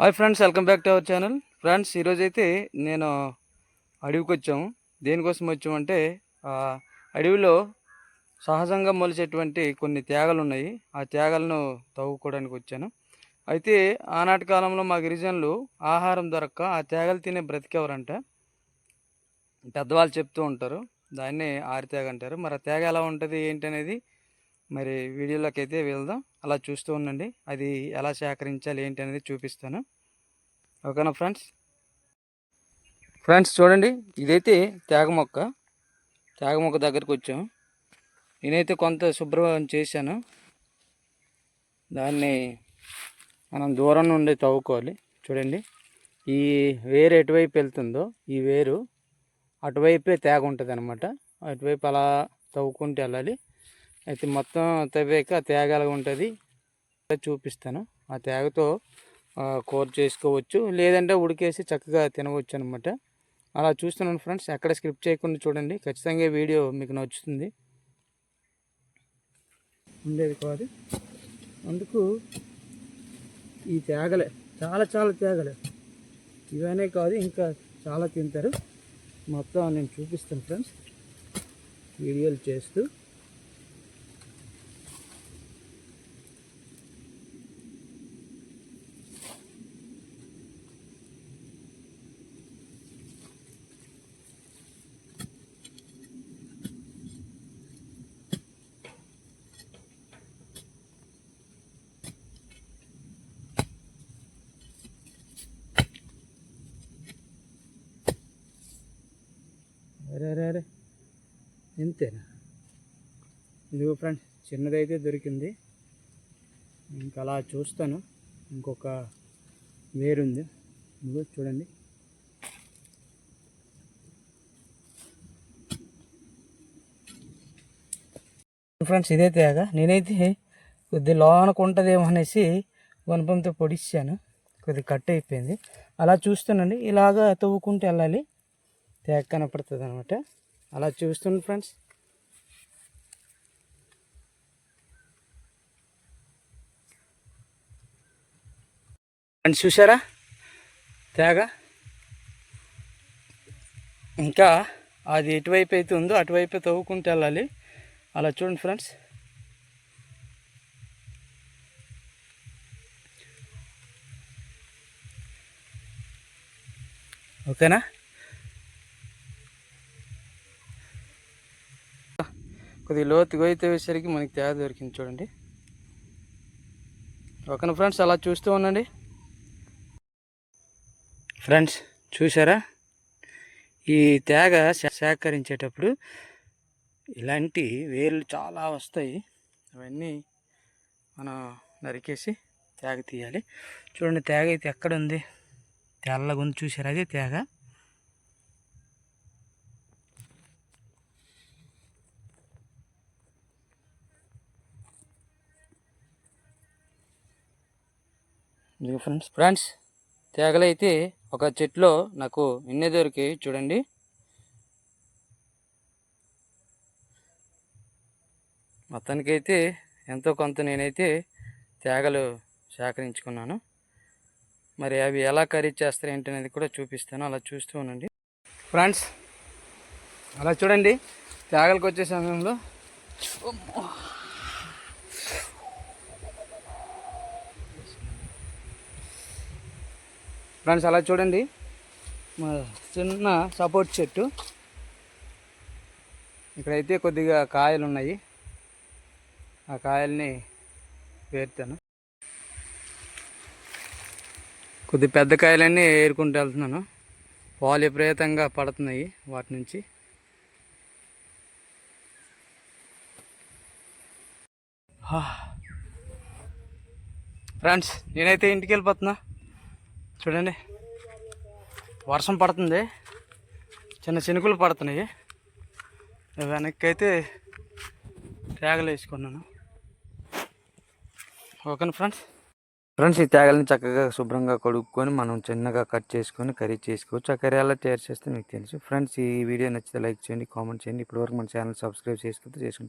Hi friends welcome back to our channel. Friends ఈరోజు అయితే నేను అడవికి వచ్చాము దేనికోసం వచ్చామంటే అడవిలో సహజంగా మొలిచేటువంటి కొన్ని తేగలు ఉన్నాయి ఆ తేగలను తవ్వుకోవడానికి వచ్చాను. అయితే ఆనాటి కాలంలో మా గిరిజనులు ఆహారం దొరక్క ఆ తేగలు తినే బ్రతికేవారంట. పెద్దవాళ్ళు చెప్తూ ఉంటారు దాన్ని ఆరితేగ అంటారు. మరి ఆ తేగ ఎలా ఉంటుంది ఏంటి అనేది మరి వీడియోలోకి అయితే వెళ్దాం. అలా చూస్తూ ఉండండి. అది ఎలా సేకరించాలి ఏంటి అనేది చూపిస్తాను. ఓకేనా ఫ్రెండ్స్? ఫ్రెండ్స్ చూడండి ఇదైతే తేగ మొక్క. తేగ మొక్క దగ్గరికి వచ్చాం. నేనైతే కొంత శుభ్రం చేశాను. దాన్ని మనం దూరం నుండి తవ్వుకోవాలి. చూడండి ఈ వేరు ఎటువైపు వెళ్తుందో ఈ వేరు అటువైపే తేగ ఉంటుంది అనమాట అటువైపు అలా తవ్వుకుంటూ వెళ్ళాలి. అయితే మొత్తం తవ్వాక ఆ ఉంటుంది. చూపిస్తాను. ఆ తేగతో కూర చేసుకోవచ్చు. లేదంటే ఉడికేసి చక్కగా తినవచ్చు అనమాట అలా చూస్తున్నాను ఫ్రెండ్స్. ఎక్కడ స్క్రిప్ట్ చేయకుండా చూడండి. ఖచ్చితంగా వీడియో మీకు నచ్చుతుంది. ఉండేది కాదు. అందుకు ఈ తేగలే చాలా చాలా తేగలే. ఇవనే కాదు ఇంకా చాలా తింటారు. మొత్తం నేను చూపిస్తాను ఫ్రెండ్స్. వీడియోలు చేస్తూ అరే అరే అరే. ఇంతేనా? ఇదిగో ఫ్రెండ్స్ చిన్నదైతే దొరికింది. ఇంకా అలా చూస్తాను. ఇంకొక వేరుంది. ఇదిగో చూడండి. ఫ్రెండ్స్ ఇదే తేగ నేనైతే కొద్ది లోనకు ఉంటుందేమో అనేసి వనపంతో పొడిచాను కొద్ది కట్ అయిపోయింది. అలా చూస్తానండి. ఇలాగా తవ్వుకుంటూ వెళ్ళాలి. తేగ కనపడుతుంది అనమాట అలా చూస్తుంది ఫ్రెండ్స్. ఫ్రెండ్స్ చూసారా తేగ. ఇంకా అది ఎటువైపు అయితే ఉందో అటువైపు తవ్వుకుంటూ వెళ్ళాలి. అలా చూడండి ఫ్రెండ్స్. ఓకేనా? కొద్దిగా లోతుగా అయితే మనకి తేడా దొరికింది చూడండి. ఓకేనా ఫ్రెండ్స్? అలా చూస్తూ ఉండండి. ఫ్రెండ్స్ చూసారా? ఈ తేగ సేకరించేటప్పుడు ఇలాంటి వేర్లు చాలా వస్తాయి. అవన్నీ మనం నరికేసి తేగ తీయాలి. చూడండి తేగ అయితే ఎక్కడ ఉంది? తెల్లగా ఉంది చూసారా? అదే తేగ. ఫ్రెండ్స్ ఫ్రెండ్స్ తేగలైతే ఒక చెట్లో నాకు నిన్నే దొరికి చూడండి. మొత్తానికైతే ఎంతో కొంత నేనైతే తేగలు సేకరించుకున్నాను. మరి అవి ఎలా కర్రీ చేస్తారు ఏంటి అనేది కూడా చూపిస్తాను. అలా చూస్తూ ఉండండి. ఫ్రెండ్స్ అలా చూడండి. తేగలకు వచ్చే సమయంలో ఫ్రెండ్స్ అలా చూడండి. మా చిన్న సపోర్ట్ చెట్టు. ఇక్కడైతే కొద్దిగా కాయలు ఉన్నాయి ఆ కాయల్ని వేరుతాను. కొద్ది పెద్ద కాయలన్నీ ఏరుకుంటూ వెళ్తున్నాను. పాలు విపరీతంగా పడుతున్నాయి వాటి నుంచి. ఫ్రెండ్స్ నేనైతే ఇంటికి వెళ్ళిపోతున్నా. చూడండి. వర్షం పడుతుంది. చిన్న చినుకులు పడుతున్నాయి. వెనక్కి అయితే తేగలు వేసుకున్నాను. ఓకేనా ఫ్రెండ్స్? ఫ్రెండ్స్ ఈ తేగలని చక్కగా శుభ్రంగా కడుక్కొని మనం చిన్నగా కట్ చేసుకొని కర్రీ చేసుకోవచ్చు. ఆ కర్రీ అలా తయారు చేస్తే మీకు తెలుసు. ఫ్రెండ్స్ ఈ వీడియో నచ్చితే లైక్ చేయండి కామెంట్ చేయండి. ఇప్పటివరకు మన ఛానల్ సబ్స్క్రైబ్ చేసుకుంటే చేసుకుంటే